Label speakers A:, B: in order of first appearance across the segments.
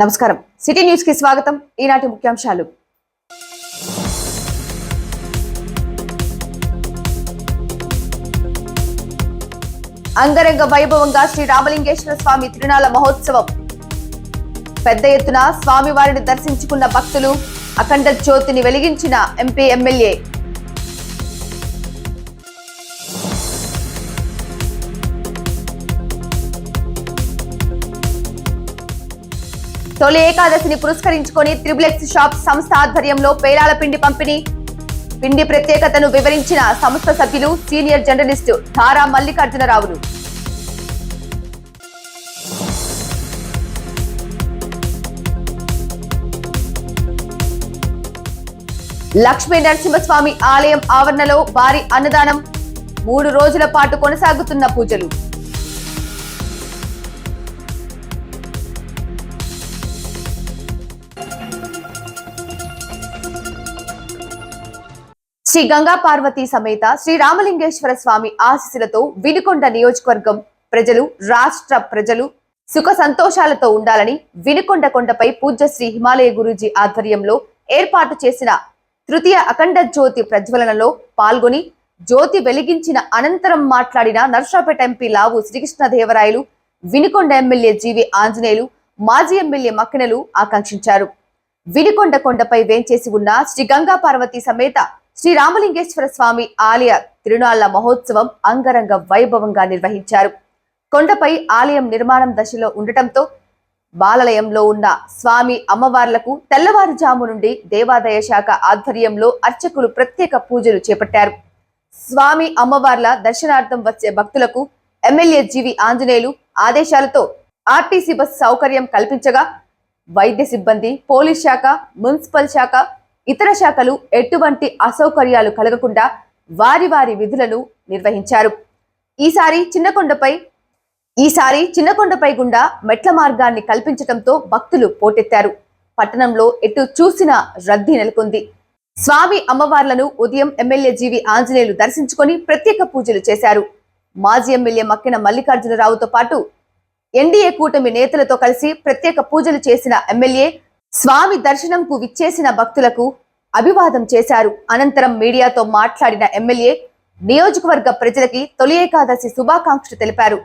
A: నమస్కారం. సిటీ న్యూస్కి స్వాగతం. ఈనాటి ముఖ్యాంశాలు. అంగరంగ వైభవంగా శ్రీ రామలింగేశ్వర స్వామి తిరునాళ మహోత్సవం. పెద్ద ఎత్తున స్వామివారిని దర్శించుకున్న భక్తులు అఖండ జ్యోతిని వెలిగించిన ఎంపీ ఎమ్మెల్యే తొలి ఏకాదశిని పురస్కరించుకొని త్రిబులెక్స్ షాప్ సంస్థ ఆధ్వర్యంలో పేలాల పిండి పంపిణీ. పిండి ప్రత్యేకతను వివరించిన సంస్థ సభ్యులు సీనియర్ జర్నలిస్టు ధారా మల్లికార్జునరావులు. లక్ష్మీ నరసింహస్వామి ఆలయం ఆవరణలో భారీ అన్నదానం. మూడు రోజుల పాటు కొనసాగుతున్న పూజలు. శ్రీ గంగా పార్వతి సమేత శ్రీ రామలింగేశ్వర స్వామి ఆశీస్సులతో వినుకొండ నియోజకవర్గం ప్రజలు రాష్ట్ర ప్రజలు సుఖ సంతోషాలతో ఉండాలని వినుకొండ కొండపై పూజ్య శ్రీ హిమాలయ గురూజీ ఆధ్వర్యంలో ఏర్పాటు చేసిన తృతీయ అఖండ జ్యోతి ప్రజ్వలనలో పాల్గొని జ్యోతి వెలిగించిన అనంతరం మాట్లాడిన Narsapet MP Lavu Srikrishnadevarayalu Vinukonda MLA GV Anjaneyulu మాజీ ఎమ్మెల్యే మక్కినలు ఆకాంక్షించారు. వినుకొండ కొండపై వేంచేసి ఉన్న శ్రీ గంగా పార్వతి సమేత శ్రీ రామలింగేశ్వర స్వామి ఆలయ తిరునాళ్ళ మహోత్సవం అంగరంగ వైభవంగా నిర్వహించారు. కొండపై ఆలయం నిర్మాణం దశలో ఉండటంతో బాలలయంలో ఉన్న స్వామి అమ్మవార్లకు తెల్లవారుజాము నుండి దేవాదాయ శాఖ ఆధ్వర్యంలో అర్చకులు ప్రత్యేక పూజలు చేపట్టారు. స్వామి అమ్మవార్ల దర్శనార్థం వచ్చే భక్తులకు ఎమ్మెల్యే జీవి ఆంజనేయులు ఆదేశాలతో ఆర్టీసీ బస్ సౌకర్యం కల్పించగా వైద్య సిబ్బంది పోలీస్ శాఖ మున్సిపల్ శాఖ ఇతర శాఖలు ఎటువంటి అసౌకర్యాలు కలగకుండా వారి వారి విధులను నిర్వహించారు. ఈసారి చిన్నకొండపై ఈసారి చిన్నకొండపై గుండా మెట్ల మార్గాన్ని కల్పించడంతో భక్తులు పోటెత్తారు. పట్టణంలో ఎటు చూసినా రద్దీ నెలకొంది. స్వామి అమ్మవార్లను ఉదయం ఎమ్మెల్యే జీవి ఆంజనేయులు దర్శించుకొని ప్రత్యేక పూజలు చేశారు. మాజీ ఎమ్మెల్యే మక్కిన మల్లికార్జునరావుతో పాటు ఎన్డీఏ కూటమి నేతలతో కలిసి ప్రత్యేక పూజలు చేసిన ఎమ్మెల్యే స్వామి దర్శనంకు విచ్చేసిన భక్తులకు అభివాదం చేశారు. అనంతరం మీడియాతో మాట్లాడిన ఎమ్మెల్యే నియోజకవర్గ ప్రజలకి తొలి ఏకాదశి శుభాకాంక్షలు తెలిపారు.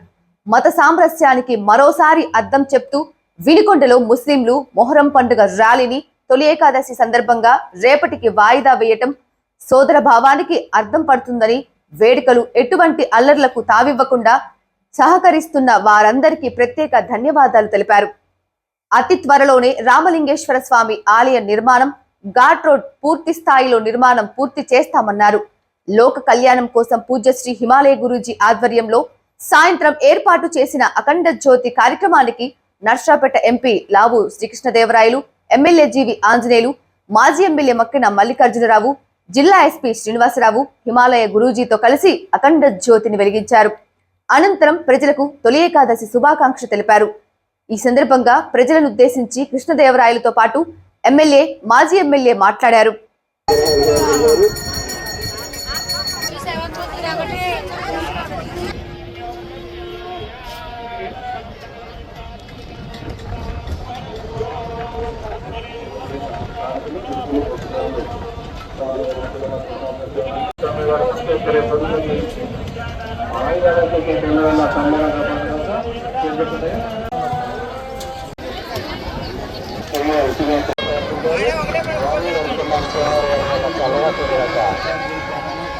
A: మత సామరస్యానికి మరోసారి అద్దం చెప్తూ వినుకొండలో ముస్లింలు మొహరం పండుగ ర్యాలీని తొలి ఏకాదశి సందర్భంగా రేపటికి వాయిదా వేయటం సోదర భావానికి అర్థం పడుతుందని వేడుకలు ఎటువంటి అల్లర్లకు తావివ్వకుండా సహకరిస్తున్న వారందరికీ ప్రత్యేక ధన్యవాదాలు తెలిపారు. అతి త్వరలోనే రామలింగేశ్వర స్వామి ఆలయ నిర్మాణం ఘాట్ రోడ్ పూర్తి స్థాయిలో నిర్మాణం పూర్తి చేస్తామన్నారు. లోక కళ్యాణం కోసం పూజ్యశ్రీ హిమాలయ గురూజీ ఆధ్వర్యంలో సాయంత్రం ఏర్పాటు చేసిన అఖండ జ్యోతి కార్యక్రమానికి Narsapet MP Lavu Srikrishnadevarayalu MLA GV Anjaneyulu మాజీ ఎమ్మెల్యే మక్కిన మల్లికార్జునరావు జిల్లా ఎస్పీ శ్రీనివాసరావు హిమాలయ గురూజీతో కలిసి అఖండ జ్యోతిని వెలిగించారు. అనంతరం ప్రజలకు తొలి ఏకాదశి శుభాకాంక్ష తెలిపారు. ఈ సందర్భంగా ప్రజలను ఉద్దేశించి కృష్ణదేవరాయలతో పాటు ఎమ్మెల్యే మాజీ ఎమ్మెల్యే మాట్లాడారు.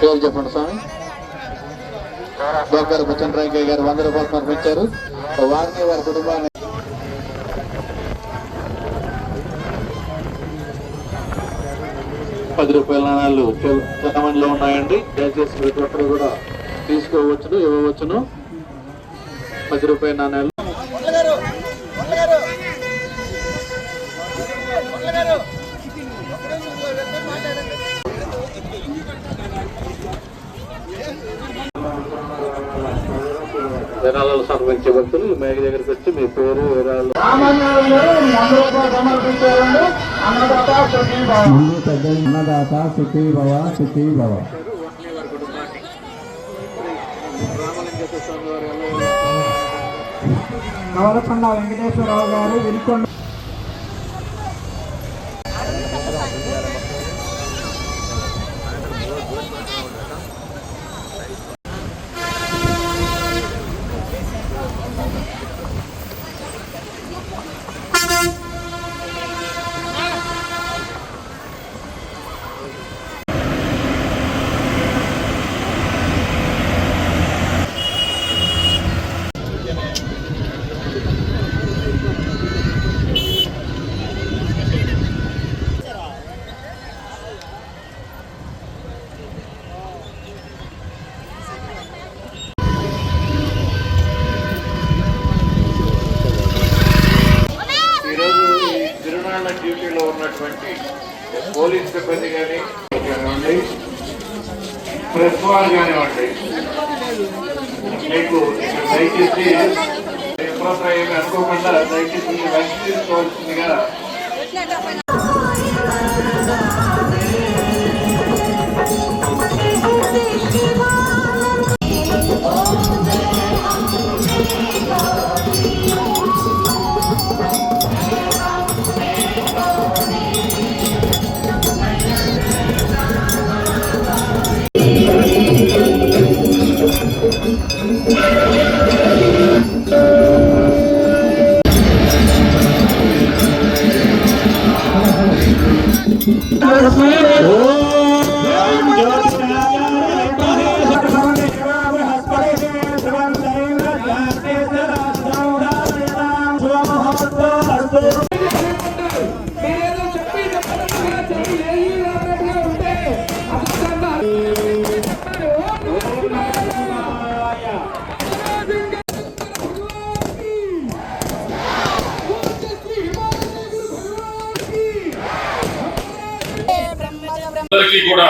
B: పేరు చెప్పండి స్వామి. డాక్టర్ బుచ్చనరాయకయ్య గారు వంద రూపాయలు పంపించారు. వారిని వారి కుటుంబాన్ని పది రూపాయల నాణాలు చలమణిలో ఉన్నాయండి. దయచేసి ప్రతి ఒక్కరు కూడా తీసుకోవచ్చును ఇవ్వవచ్చును. పది రూపాయల నాణాలు సమర్పించే భక్తులు మీ దగ్గరికి వచ్చి మీ పేరు
C: పెద్ద అన్నదాత సుఖీ భవ. సుఖీ భవ
B: రామలింగేశ్వర స్వామి వారి
D: నవలకొండ వెంకటేశ్వరరావు గారు వినుకొండ అందరికీ కూడా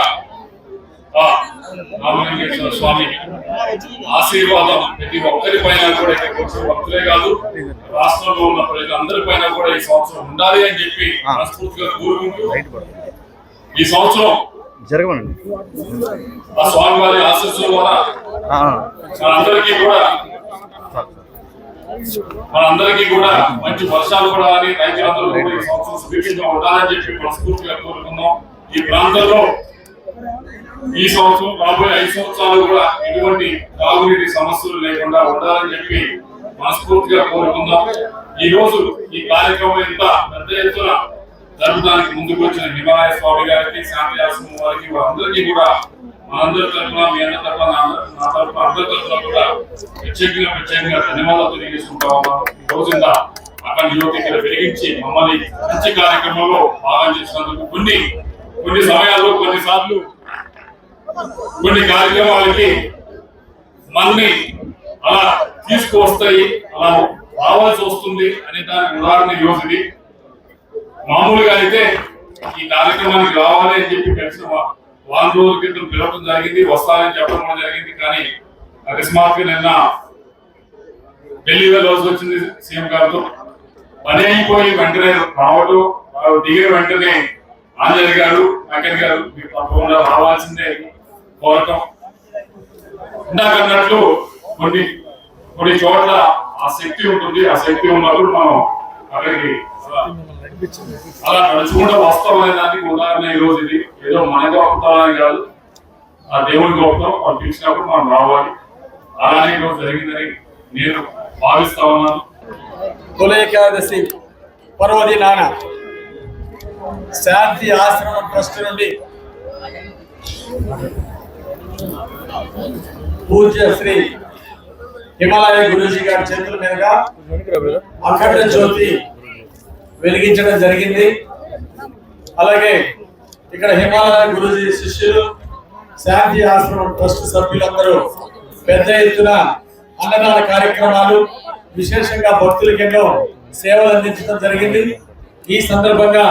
D: రామలింగేశ్వర స్వామి ఆశీర్వాదం ప్రతి ఒక్కరి పైన కూడా భక్తులే కాదు రాష్ట్రంలో ఉన్న ప్రజలందరి పైన కూడా ఈ సంవత్సరం ఉండాలి అని చెప్పి మనస్ఫూర్తిగా కోరుకుంటూ ఈ సంవత్సరం
E: జరగమనండి.
D: ఆ స్వామి వారి ఆశీస్సుల ద్వారా మనందరికీ కూడా మనందరికీ కూడా మంచి వర్షాలు కూడా అని రైతులందరూ కూడా ఈ సంవత్సరం సుభిక్షంగా ఉండాలని చెప్పి మనస్ఫూర్తిగా కోరుకుందాం. ఈ ప్రాంతంలో ఈ సంవత్సరం రాబోయే ఐదు సంవత్సరాలు కూడా ఎటువంటి తాగునీటి సమస్యలు లేకుండా ఉండాలని చెప్పి మనస్ఫూర్తిగా కోరుకుందాం. ఈ రోజు ఈ కార్యక్రమం ఇంత పెద్ద ఎత్తున జరపడానికి ముందుకు వచ్చిన హిమాలయ స్వామి గారికి శాంతి వారికి వారందరికీ కూడా మనందరి తరఫున మీ అందరి తరఫున నా నా తరఫున అందరి తరఫున కూడా ప్రత్యేకంగా ప్రత్యేకంగా ధన్యవాదాలు తెలియజేసుకుంటా ఉన్నాం ఈ రోజున అక్కడ యువత ఇక్కడ వెలిగించి మమ్మల్ని మంచి కార్యక్రమంలో భాగం చేసినందుకు కొన్ని కొన్ని సమయాల్లో కొన్నిసార్లు కొన్ని కార్యక్రమాలకి మనని అలా తీసుకువస్తాయి అలా రావాల్సి వస్తుంది అనే దానికి ఉదాహరణ ఈ మామూలుగా అయితే ఈ కార్యక్రమానికి రావాలి అని చెప్పి కలిసిన వారం రోజుల క్రితం పిలవడం జరిగింది వస్తానని చెప్పడం కూడా జరిగింది. కానీ అకస్మాత్గా నిన్న ఢిల్లీ వెళ్ళవలసి వచ్చింది సీఎం గారితో. పని అయిపోయి వెంటనే రావడం దిగిన వెంటనే ఆంజనేయ గారు వెంకయ్య గారు మీరు తప్పకుండా రావాల్సిందే కోరటం. ఇందాక అన్నట్లు కొన్ని కొన్ని చోట్ల ఆ శక్తి ఉంటుంది ఆ శక్తి ఉన్నప్పుడు మనం అక్కడికి అలా- అలా నడుచుకుంటూ వస్తాం అనే దానికి ఉదాహరణ ఈ రోజు ఇది. ఏదో మన గొప్పతనం కాదు ఆ దేవుడి గొప్పతనం వాళ్ళు పిలిచినప్పుడు మనం రావాలి. అలానే ఈ రోజు జరిగిందని నేను భావిస్తా ఉన్నాను.
F: తొలి ఏకాదశి పర్వదినాన శాంతి ఆశ్రమం ట్రస్ట్ నుండి పూజ్య శ్రీ హిమాలయ గురూజీ గారి చేతుల మీదుగా అఖండ జ్యోతి వెలిగించడం జరిగింది. అలాగే ఇక్కడ హిమాలయ గురూజీ శిష్యులు శాంతి ఆశ్రమం ట్రస్ట్ సభ్యులందరూ పెద్ద ఎత్తున అన్నదాన కార్యక్రమాలు విశేషంగా భక్తులకి ఎన్నో సేవలు అందించడం జరిగింది. ఈ సందర్భంగా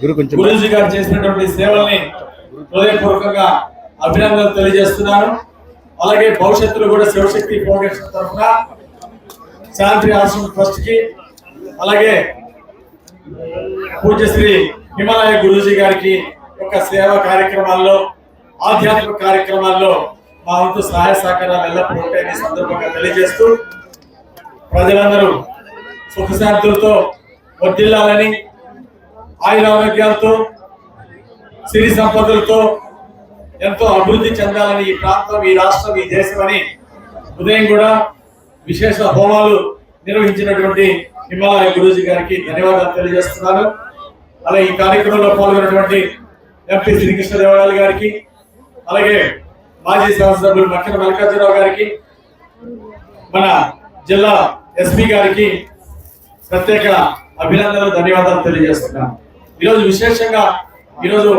F: గురూజీ గారు చేసినటువంటి సేవల్ని హృదయపూర్వకంగా అభినందనలు తెలియజేస్తున్నాను అలాగే భవిష్యత్తులో కూడా శివశక్తి ఫౌండేషన్ తరఫున శాంతి ఆశ్రమం ట్రస్ట్కి అలాగే పూజ్యశ్రీ హిమాలయ గురూజీ గారికి యొక్క సేవా కార్యక్రమాల్లో ఆధ్యాత్మిక కార్యక్రమాల్లో మా వంతు సహాయ సహకారాలు ఎల్లప్పుడూ ఉంటాయని సందర్భంగా తెలియజేస్తూ ప్రజలందరూ సుఖశాంతులతో వర్దిల్లాలని ఆయుర ఆరోగ్యాలతో సిరి సంపదలతో ఎంతో అభివృద్ధి చెందాలని ఈ ప్రాంతం ఈ రాష్ట్రం ఈ దేశం అని ఉదయం కూడా విశేష హోమాలు నిర్వహించినటువంటి హిమాలయ గురూజీ గారికి ధన్యవాదాలు తెలియజేస్తున్నాను. అలాగే ఈ కార్యక్రమంలో పాల్గొన్నటువంటి ఎంపీ శ్రీకృష్ణదేవరాయలు గారికి అలాగే మాజీ శాసనసభ్యులు మక్కిన మల్లికార్జునరావు గారికి మన జిల్లా ఎస్పీ గారికి ప్రత్యేక అభినందనలు ధన్యవాదాలు తెలియజేస్తున్నాను. ఈరోజు విశేషంగా ఈరోజు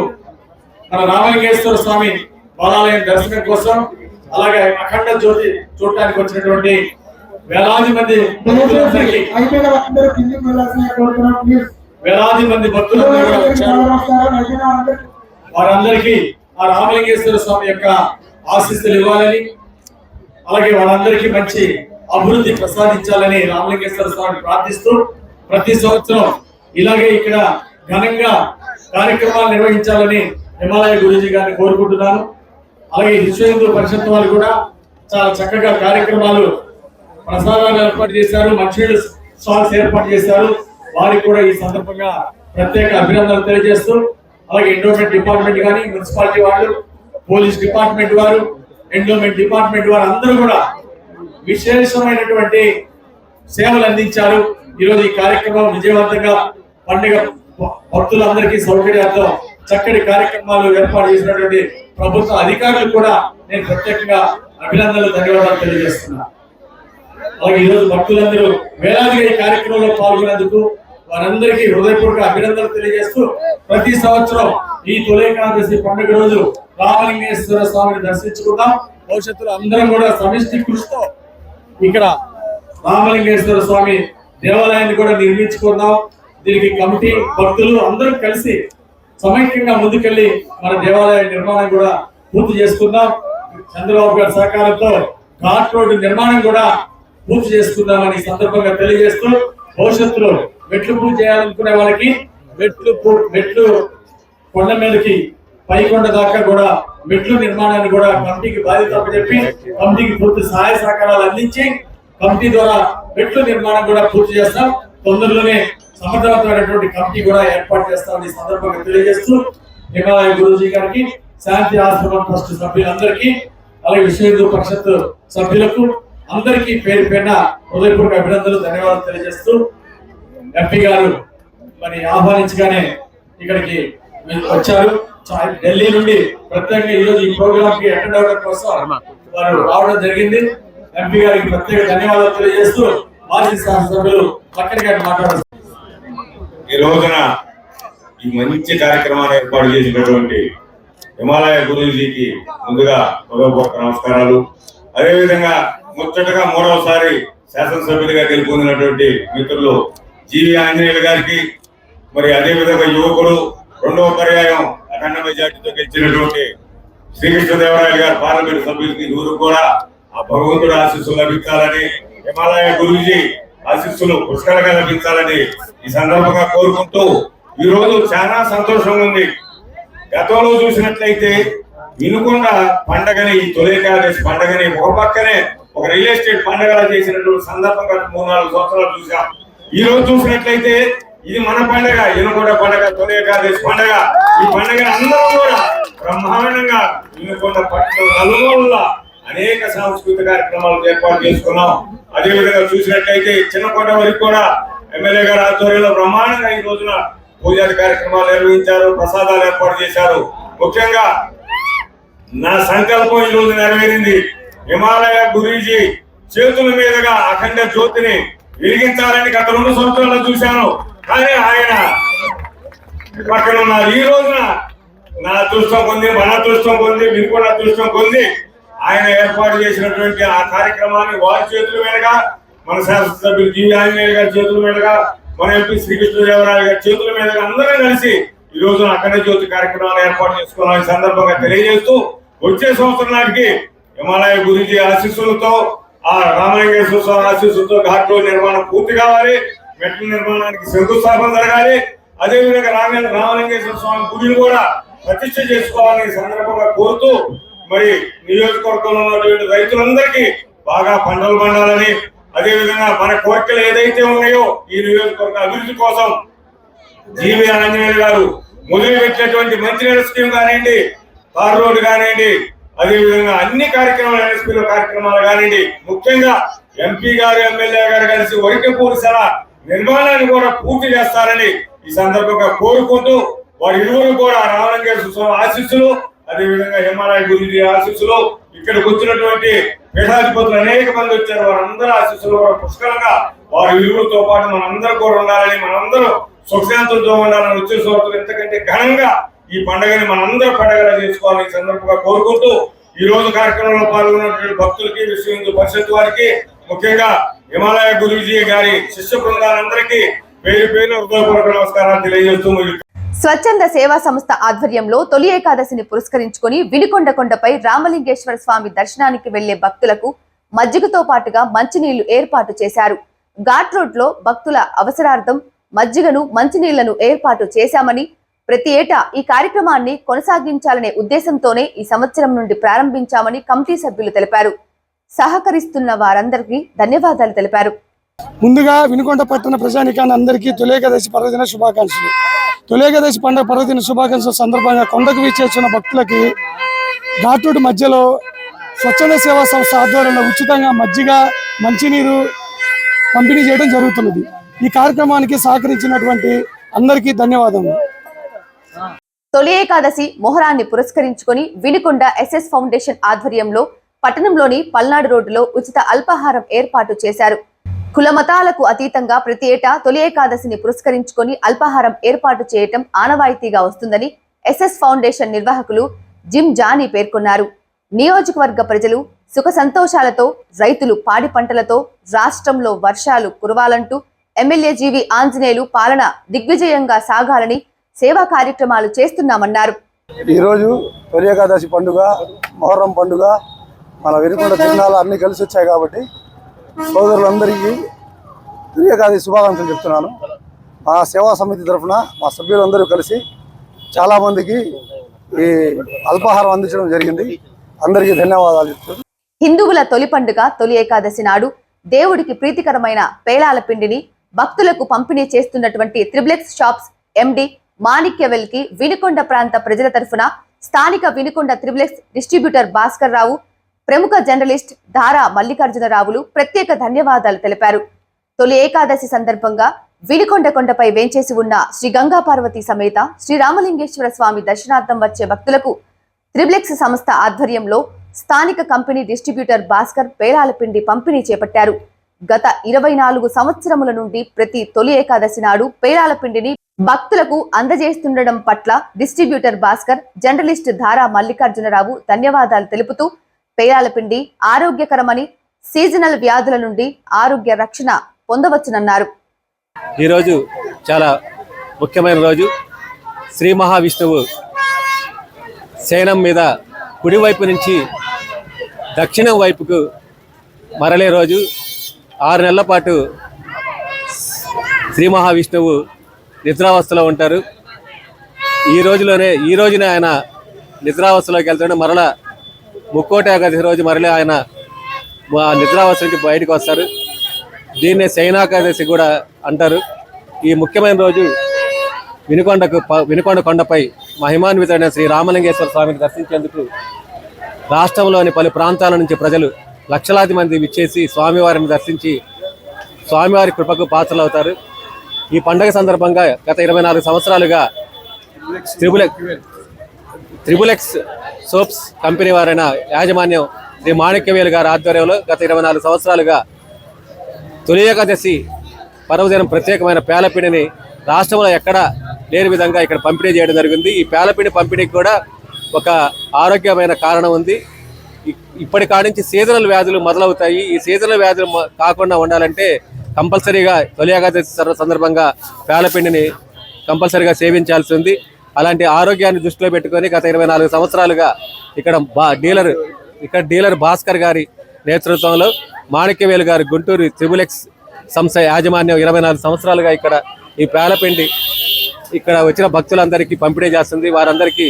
F: మన రామలింగేశ్వర స్వామి బాలాలయం దర్శనం కోసం అలాగే అఖండ జ్యోతి చూడటానికి వచ్చినటువంటి వేలాది మంది వేలాది మంది భక్తులు వారందరికీ ఆ రామలింగేశ్వర స్వామి యొక్క ఆశీస్సులు ఇవ్వాలని అలాగే వాళ్ళందరికీ మంచి అభివృద్ధి ప్రసాదించాలని రామలింగేశ్వర స్వామిని ప్రార్థిస్తూ ప్రతి సంవత్సరం ఇలాగే ఇక్కడ ఘనంగా కార్యక్రమాలు నిర్వహించాలని హిమాలయ గురూజీ గారిని కోరుకుంటున్నాను. అలాగే విశ్వ పరిషత్ వారు కూడా చాలా చక్కగా కార్యక్రమాలు ప్రసాదాలు ఏర్పాటు చేశారు మంచి స్టాల్స్ ఏర్పాటు చేశారు. వారికి కూడా ఈ సందర్భంగా ప్రత్యేక అభినందనలు తెలియజేస్తూ అలాగే ఎండోమెంట్ డిపార్ట్మెంట్ కానీ మున్సిపాలిటీ వాళ్ళు పోలీస్ డిపార్ట్మెంట్ వారు ఎండోమెంట్ డిపార్ట్మెంట్ వారు అందరూ కూడా విశేషమైనటువంటి సేవలు అందించారు. ఈరోజు ఈ కార్యక్రమం విజయవంతంగా పండుగ భక్తులందరికీ సౌకర్యార్థం చక్కటి కార్యక్రమాలు ఏర్పాటు చేసినటువంటి ప్రభుత్వ అధికారులు కూడా నేను ప్రత్యేకంగా అభినందనలు ధన్యవాదాలు తెలియజేస్తున్నా. అలాగే ఈరోజు భక్తులందరూ వేలాదిగా ఈ కార్యక్రమంలో పాల్గొనేందుకు వారందరికీ హృదయపూర్వక అభినందనలు తెలియజేస్తూ ప్రతి సంవత్సరం ఈ తొలేకాదశి పండుగ రోజు రామలింగేశ్వర స్వామిని దర్శించుకుందాం. భవిష్యత్తులో అందరం కూడా సమిష్టి కృషితో ఇక్కడ రామలింగేశ్వర స్వామి దేవాలయాన్ని కూడా నిర్మించుకుందాం. దీనికి కమిటీ భక్తులు అందరూ కలిసి సమైక్యంగా ముందుకెళ్ళి మన దేవాలయ నిర్మాణం కూడా పూర్తి చేసుకుందాం. చంద్రబాబు గారి సహకారంతో ఘాట్ రోడ్డు నిర్మాణం కూడా పూర్తి చేసుకుందామని సందర్భంగా తెలియజేస్తూ భవిష్యత్తులో మెట్లు పూజ చేయాలనుకునే వాళ్ళకి మెట్లు మెట్లు కొండ మీదకి పైకొండ దాకా కూడా మెట్లు నిర్మాణాన్ని కూడా కమిటీకి బాధ్యత చెప్పి కమిటీకి పూర్తి సహాయ సహకారాలు అందించి కమిటీ ద్వారా మెట్లు నిర్మాణం కూడా పూర్తి చేస్తాం. తొందరలోనే సమర్థవంతమైనటువంటి కమిటీ కూడా ఏర్పాటు చేస్తామని ఈ సందర్భంగా తెలియజేస్తూ హిమాలయ గురూజీ గారికి శాంతి ఆశ్రమం ట్రస్ట్ సభ్యులందరికీ అలాగే విశ్వ హిందూ పరిషత్ సభ్యులకు అందరికీ పేరు పైన హృదయపూర్వక అభినందనలు ధన్యవాదాలు తెలియజేస్తూ ఎంపీ గారు మరి ఆహ్వానించగానే ఇక్కడికి వచ్చారు. ఢిల్లీ నుండి ప్రత్యేకంగా ఈ రోజు ఈ ప్రోగ్రామ్కి అటెండ్ అవ్వడం కోసం వారు రావడం జరిగింది. ఎంపీ గారికి ప్రత్యేక ధన్యవాదాలు తెలియజేస్తూ మాజీ శాసనసభ్యులు పక్కన గారిని మాట్లాడారు
G: ఈ రోజున ఈ మంచి కార్యక్రమాన్ని ఏర్పాటు చేసినటువంటి హిమాలయ గురూజీకి ముందుగా హృదయపూర్వక నమస్కారాలు. అదేవిధంగా ముచ్చటగా మూడవసారి శాసనసభ్యులుగా గెలుపొందినటువంటి మిత్రులు జీవి ఆంజనేయులు గారికి మరి అదేవిధంగా యువకులు రెండవ పర్యాయం అఖండ మెజార్టీతో గెలిచినటువంటి శ్రీకృష్ణదేవరాయలు గారు పార్లమెంట్ సభ్యులకి నూరు కూడా ఆ భగవంతుడు ఆశీస్సులు లభించాలని హిమాలయ గురూజీ ఆశిస్సులు పుష్కలంగా లభించాలని ఈ సందర్భంగా కోరుకుంటూ ఈ రోజు చాలా సంతోషంగా ఉంది. గతంలో చూసినట్లయితే వినుకొండ పండగని ఈ తొలి ఏకాదశి పండగని ఒక పక్కనే ఒక రియల్ ఎస్టేట్ పండగలా చేసినటువంటి సందర్భంగా మూడు నాలుగు సంవత్సరాలు చూసాం ఈ రోజు చూసినట్లయితే ఇది మన పండగ ఇనుకొండ పండగ తొలి పండగ. ఈ పండగ అందరం కూడా బ్రహ్మాండంగా వినుకొండ పట్టణ నలుమూలల అనేక సాంస్కృతిక కార్యక్రమాలు ఏర్పాటు చేసుకున్నాం. అదే విధంగా చూసినట్లయితే చిన్నకోట వరకు కూడా ఎమ్మెల్యే గారి ఆధ్వర్యంలో బ్రహ్మాండంగా ఈ రోజున పూజాది కార్యక్రమాలు నిర్వహించారు ప్రసాదాలు ఏర్పాటు చేశారు. ముఖ్యంగా నా సంకల్పం ఈ రోజు నెరవేరింది. హిమాలయ గురీజీ చేతుల మీదుగా అఖండ జ్యోతిని వెలిగించాలని గత రెండు సంవత్సరాలు చూశాను. కానీ ఆయన పక్కన ఉన్నారు ఈ రోజున నా అదృష్టం పొంది మన అదృష్టం పొంది మీరు కూడా అదృష్టం పొంది ఆయన ఏర్పాటు చేసినటువంటి ఆ కార్యక్రమాన్ని వారి చేతుల మీదుగా మన శాసనసభ్యులు జీవి ఆంజనేయులు గారి చేతుల మీదుగా మన ఎంపీ శ్రీకృష్ణదేవరాయలు గారి చేతుల మీదుగా అందరం కలిసి ఈ రోజు అఖండ జ్యోతి కార్యక్రమాలు ఏర్పాటు చేసుకున్నాం ఈ సందర్భంగా తెలియజేస్తూ వచ్చే సంవత్సరం నాటికి హిమాలయ గురించి ఆశీస్సులతో ఆ రామలింగేశ్వర స్వామి ఆశీస్సులతో ఘాట్ రోడ్ నిర్మాణం పూర్తి కావాలి మెట్ల నిర్మాణానికి శంకుస్థాపన జరగాలి అదేవిధంగా రామ రామలింగేశ్వర స్వామి గుడిని కూడా ప్రతిష్ఠ చేసుకోవాలని సందర్భంగా కోరుతూ మరి నియోజకవర్గంలో ఉన్నటువంటి రైతులందరికీ బాగా పంటలు పండాలని అదేవిధంగా మన కోరికలు ఏదైతే ఉన్నాయో ఈ నియోజకవర్గ అభివృద్ధి కోసం జీవి ఆంజనేయులు గారు మొదలుపెట్టినటువంటి మంచినీళ్ళ స్కీమ్ కానివ్వండి కార్ రోడ్డు కానివ్వండి అదేవిధంగా అన్ని కార్యక్రమాలు ఎన్ఎస్పీలో కార్యక్రమాలు కానివ్వండి ముఖ్యంగా ఎంపీ గారు ఎమ్మెల్యే గారు కలిసి వరికపూరి సల నిర్మాణాన్ని కూడా పూర్తి చేస్తారని ఈ సందర్భంగా కోరుకుంటూ వారి ఇరువురు కూడా రామలింగేశ్వర స్వామి ఆశీస్సులు అదే విధంగా హిమాలయ గురించి ఆశీస్సులు ఇక్కడికి వచ్చినటువంటి పీఠాధిపతులు అనేక మంది వచ్చారు. వారందరూ ఆశీస్సులు కూడా పుష్కలంగా వారి విలువలతో పాటు మనందరూ కూడా ఉండాలని మనందరూ సుఖశాంతులతో ఉండాలని వచ్చే సంవత్సరం ఎంతకంటే ఘనంగా ఈ పండుగని మనందరూ పండుగగా చేసుకోవాలని ఈ సందర్భంగా కోరుకుంటూ ఈ రోజు కార్యక్రమంలో పాల్గొన్నటువంటి భక్తులకి విశ్వ హిందూ పరిషత్ వారికి ముఖ్యంగా హిమాలయ గురూజీ గారి శిష్య బృందాలందరికీ పేరు పేరు హృదయపూర్వక నమస్కారాలు తెలియజేస్తూ
A: స్వచ్ఛంద సేవా సంస్థ ఆధ్వర్యంలో తొలి ఏకాదశిని పురస్కరించుకొని వినుకొండ కొండపై రామలింగేశ్వర స్వామి దర్శనానికి వెళ్ళే భక్తులకు మజ్జిగతో పాటుగా మంచినీళ్ళు ఏర్పాటు చేశారు. ఘాట్ రోడ్లో భక్తుల అవసరార్థం మజ్జిగను మంచినీళ్ళను ఏర్పాటు చేశామని ప్రతి ఏటా ఈ కార్యక్రమాన్ని కొనసాగించాలనే ఉద్దేశంతోనే ఈ సంవత్సరం నుండి ప్రారంభించామని కమిటీ సభ్యులు తెలిపారు. సహకరిస్తున్న వారందరికీ ధన్యవాదాలు తెలిపారు.
H: ముందుగా వినుకొండ పట్టణ ప్రజానికాన్ని అందరికీ తొలేకదశి పర్వదిన శుభాకాంక్షలు. తొలేకదశి పండుగ పర్వదిన శుభాకాంక్షల సందర్భంగా కొండకు వీచేసిన భక్తులకి ఘాటుడు మధ్యలో స్వచ్ఛంద సేవా సంస్థ ఆధ్వర్యంలో ఉచితంగా మజ్జిగ మంచినీరు పంపిణీ చేయడం జరుగుతున్నది. ఈ కార్యక్రమానికి సహకరించినటువంటి అందరికీ ధన్యవాదములు.
A: తొలి ఏకాదశి మొహరాన్ని పురస్కరించుకొని వినుకొండ ఎస్ఎస్ ఫౌండేషన్ ఆధ్వర్యంలో పట్టణంలోని పల్నాడు రోడ్డులో ఉచిత అల్పాహారం ఏర్పాటు చేశారు. కుల మతాలకు అతీతంగా ప్రతి ఏటా తొలి ఏకాదశిని పురస్కరించుకొని అల్పాహారం ఏర్పాటు చేయటం ఆనవాయితీగా వస్తుందని ఎస్ఎస్ ఫౌండేషన్ నిర్వాహకులు జిమ్ జానీ పేర్కొన్నారు. నియోజకవర్గ ప్రజలు సుఖ సంతోషాలతో రైతులు పాడి పంటలతో రాష్ట్రంలో వర్షాలు కురవాలంటూ ఎమ్మెల్యే జీవి ఆంజనేయులు పాలన దిగ్విజయంగా సాగాలని సేవా కార్యక్రమాలు చేస్తున్నామన్నారు.
H: ఈరోజు తొలి ఏకాదశి పండుగ మొహర్రం పండుగ మన వెనుకొండ తిరునాళ్ళు అన్ని కలిసి వచ్చాయి కాబట్టి సోదరులందరికీ తొలి శుభాకాంక్షలు చెప్తున్నాను. మా సేవా సమితి తరఫున మా సభ్యులందరూ కలిసి చాలామందికి ఈ అల్పాహారం అందించడం జరిగింది. అందరికీ ధన్యవాదాలు చెప్తున్నాను
A: హిందువుల తొలి పండుగ తొలి ఏకాదశి నాడు దేవుడికి ప్రీతికరమైన పేలాల పిండిని భక్తులకు పంపిణీ చేస్తున్నటువంటి త్రిబ్లెక్స్ షాప్స్ ఎండి మాణిక్యవెల్కి వినుకొండ ప్రాంత ప్రజల తరఫున స్థానిక వినుకొండ త్రిబ్లెక్స్ డిస్ట్రిబ్యూటర్ భాస్కర్ రావు ప్రముఖ జర్నలిస్ట్ ధారా మల్లికార్జునరావులు ప్రత్యేక ధన్యవాదాలు తెలిపారు. తొలి ఏకాదశి సందర్భంగా వినుకొండ కొండపై వేంచేసి ఉన్న శ్రీ గంగా పార్వతి సమేత శ్రీరామలింగేశ్వర స్వామి దర్శనార్థం వచ్చే భక్తులకు త్రిబ్లెక్స్ సంస్థ ఆధ్వర్యంలో స్థానిక కంపెనీ డిస్ట్రిబ్యూటర్ భాస్కర్ పేలాల పిండి పంపిణీ చేపట్టారు. గత ఇరవై నాలుగు సంవత్సరముల నుండి ప్రతి తొలి ఏకాదశి నాడు పేలాల పిండిని భక్తులకు అందజేస్తుండడం పట్ల డిస్ట్రిబ్యూటర్ భాస్కర్ జర్నలిస్ట్ ధారా మల్లికార్జునరావు ధన్యవాదాలు తెలుపుతూ పేయాల పిండి ఆరోగ్యకరమని సీజనల్ వ్యాధుల నుండి ఆరోగ్య రక్షణ పొందవచ్చునన్నారు.
I: ఈరోజు చాలా ముఖ్యమైన రోజు. శ్రీ మహావిష్ణువు శయనం మీద కుడివైపు నుంచి దక్షిణం వైపుకు మరలే రోజు. ఆరు నెలల పాటు శ్రీ మహావిష్ణువు నిద్రావస్థలో ఉంటారు. ఈ రోజులోనే ఈ రోజునే ఆయన నిద్రావస్థలోకి వెళ్తాడు మరల ముక్కోటి ఏకాదశి రోజు మరలే ఆయన ఆ నిద్రావస్థ నుంచి బయటకు వస్తారు. దీన్నే శయనాకాదశి కూడా అంటారు. ఈ ముఖ్యమైన రోజు వినుకొండకు ప- వినుకొండ కొండపై మహిమాన్వితమైన శ్రీ రామలింగేశ్వర స్వామిని దర్శించేందుకు రాష్ట్రంలోని పలు ప్రాంతాల నుంచి ప్రజలు లక్షలాది మంది విచ్చేసి స్వామివారిని దర్శించి స్వామివారి కృపకు పాత్రలవుతారు. ఈ పండగ సందర్భంగా గత ఇరవై నాలుగు సంవత్సరాలుగా triple triple x soaps company వారైన యాజమాన్యం శ్రీ మాణిక్యవేలు గారి ఆధ్వర్యంలో గత ఇరవై నాలుగు సంవత్సరాలుగా తొలి ఏకాదశి పర్వదినం ప్రత్యేకమైన పేలపిండిని రాష్ట్రంలో ఎక్కడ లేని విధంగా ఇక్కడ పంపిణీ చేయడం జరిగింది. ఈ పేలపిండి పంపిణీకి కూడా ఒక ఆరోగ్యమైన కారణం ఉంది. ఇ- ఇప్పటి నుంచి సీజనల్ వ్యాధులు మొదలవుతాయి. ఈ సీజనల్ వ్యాధులు కాకుండా ఉండాలంటే కంపల్సరీగా తొలి ఏకాదశి సందర్భంగా పేలపిండిని కంపల్సరీగా సేవించాల్సి ఉంది. అలాంటి ఆరోగ్యాన్ని దృష్టిలో పెట్టుకొని గత ఇరవై నాలుగు సంవత్సరాలుగా ఇక్కడ బా డీలర్ ఇక్కడ డీలర్ భాస్కర్ గారి నేతృత్వంలో మాణిక్యవేలు గారి గుంటూరు త్రిబులెక్స్ సంస్థ యాజమాన్యం ఇరవై నాలుగు సంవత్సరాలుగా ఇక్కడ ఈ పేలపిండి ఇక్కడ వచ్చిన భక్తులందరికీ పంపిణీ చేస్తుంది. వారందరికీ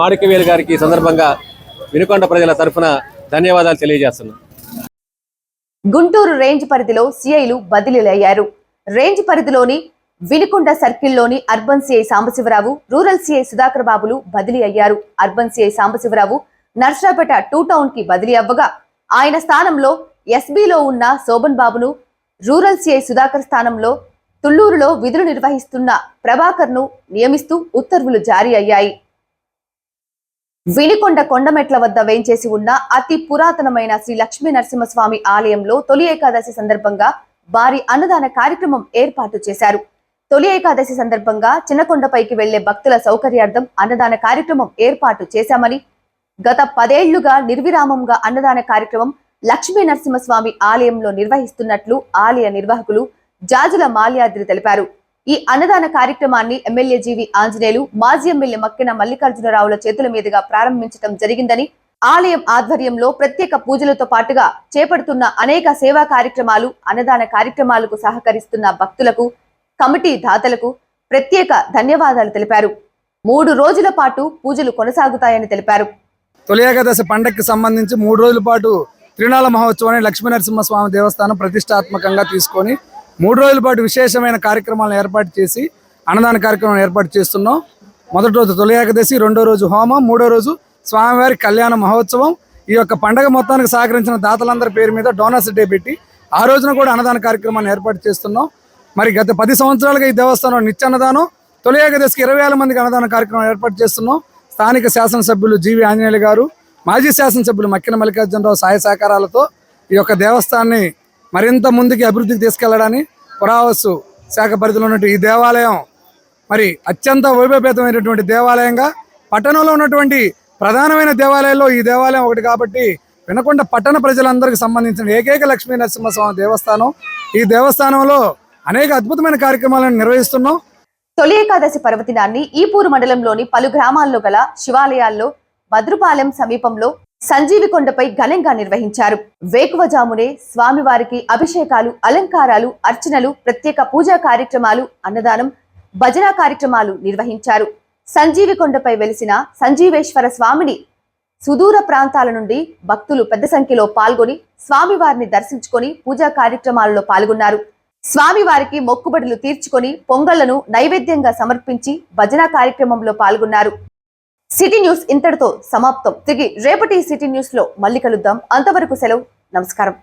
I: మాణిక్యవేలు గారికి ఈ సందర్భంగా వినుకొండ ప్రజల తరఫున ధన్యవాదాలు తెలియజేస్తున్నాను
A: గుంటూరు రేంజ్ పరిధిలో సిఐలు బదిలీలయ్యారు. రేంజ్ పరిధిలోని Vinukonda సర్కిల్లోని urban CI Sambasivarao rural CI Sudhakar బాబులు బదిలీ అయ్యారు. Urban CI Sambasivarao Narasaraopet two టౌన్కి బదిలీ అవ్వగా ఆయన స్థానంలో ఎస్బీలో ఉన్న శోభన్ బాబును రూరల్ సిఐ సుధాకర్ స్థానంలో తుళ్ళూరులో విధులు నిర్వహిస్తున్న ప్రభాకర్ను నియమిస్తూ ఉత్తర్వులు జారీ అయ్యాయి. వినికొండ కొండమెట్ల వద్ద వేయించేసి ఉన్న అతి పురాతనమైన శ్రీ లక్ష్మీ నరసింహస్వామి ఆలయంలో తొలి ఏకాదశి సందర్భంగా భారీ అన్నదాన కార్యక్రమం ఏర్పాటు చేశారు. తొలి ఏకాదశి సందర్భంగా చిన్నకొండపైకి వెళ్ళే భక్తుల సౌకర్యార్థం అన్నదాన కార్యక్రమం ఏర్పాటు చేశామని గత పదేళ్ళుగా నిర్విరామంగా అన్నదాన కార్యక్రమం లక్ష్మీ నరసింహస్వామి ఆలయంలో నిర్వహిస్తున్నట్లు ఆలయ నిర్వాహకులు జాజుల మాల్యాద్రి తెలిపారు. ఈ అన్నదాన కార్యక్రమాన్ని ఎమ్మెల్యే జీవి ఆంజనేయులు మాజీ ఎమ్మెల్యే మక్కిన మల్లికార్జునరావుల చేతుల మీదుగా ప్రారంభించడం జరిగిందని ఆలయం ఆధ్వర్యంలో ప్రత్యేక పూజలతో పాటుగా చేపడుతున్న అనేక సేవా కార్యక్రమాలు అన్నదాన కార్యక్రమాలకు సహకరిస్తున్న భక్తులకు కమిటీ దాతలకు ప్రత్యేక ధన్యవాదాలు తెలిపారు. మూడు రోజుల పాటు పూజలు కొనసాగుతాయని తెలిపారు.
H: తొలి ఏకాదశి పండగకి సంబంధించి మూడు రోజుల పాటు తిరునాళ మహోత్సవాన్ని లక్ష్మీ నరసింహస్వామి దేవస్థానం ప్రతిష్టాత్మకంగా తీసుకొని మూడు రోజుల పాటు విశేషమైన కార్యక్రమాలను ఏర్పాటు చేసి అన్నదాన కార్యక్రమం ఏర్పాటు చేస్తున్నాం. మొదటి రోజు తొలి ఏకాదశి రెండో రోజు హోమం మూడో రోజు స్వామివారి కళ్యాణ మహోత్సవం. ఈ యొక్క పండగ మొత్తానికి సహకరించిన దాతలందరి పేరు మీద డోనర్స్ డే పెట్టి ఆ రోజున కూడా అన్నదాన కార్యక్రమాన్ని ఏర్పాటు చేస్తున్నాం. మరి గత పది సంవత్సరాలుగా ఈ దేవస్థానం నిత్యాన్నదానం. తొలి ఏకదశకి ఇరవై వేల మందికి అన్నదాన కార్యక్రమం ఏర్పాటు చేస్తున్నాం. స్థానిక శాసనసభ్యులు జీవి ఆంజనేయులు గారు మాజీ శాసనసభ్యులు మక్కిన మల్లికార్జునరావు సహాయ సహకారాలతో ఈ యొక్క దేవస్థానాన్ని మరింత ముందుకి అభివృద్ధికి తీసుకెళ్ళడాన్ని పురావస్తు శాఖ పరిధిలో ఉన్నటువంటి ఈ దేవాలయం మరి అత్యంత వైభవపేతమైనటువంటి దేవాలయంగా పట్టణంలో ఉన్నటువంటి ప్రధానమైన దేవాలయాల్లో ఈ దేవాలయం ఒకటి కాబట్టి వినకొండ పట్టణ ప్రజలందరికీ సంబంధించిన ఏకైక లక్ష్మీ నరసింహస్వామి దేవస్థానం. ఈ దేవస్థానంలో అనేక అద్భుతమైన కార్యక్రమాలను నిర్వహిస్తున్నాం.
A: తొలి ఏకాదశి పర్వదినాన్ని ఈపూరు మండలంలోని పలు గ్రామాల్లో గల శివాలయాల్లో భద్రపాలెం సమీపంలో సంజీవి కొండపై ఘనంగా నిర్వహించారు. వేకువజామునే స్వామివారికి అభిషేకాలు అలంకారాలు అర్చనలు ప్రత్యేక పూజా కార్యక్రమాలు అన్నదానం భజన కార్యక్రమాలు నిర్వహించారు. సంజీవి కొండపై వెలిసిన సంజీవేశ్వర స్వామిని సుదూర ప్రాంతాల నుండి భక్తులు పెద్ద సంఖ్యలో పాల్గొని స్వామివారిని దర్శించుకొని పూజా కార్యక్రమాలలో పాల్గొన్నారు. స్వామివారికి మొక్కుబడులు తీర్చుకొని పొంగళ్ళను నైవేద్యంగా సమర్పించి భజన కార్యక్రమంలో పాల్గొన్నారు. సిటీ న్యూస్ ఇంతటితో సమాప్తం. తిరిగి రేపటి సిటీ న్యూస్లో మళ్ళీ కలుద్దాం. అంతవరకు సెలవు. నమస్కారం.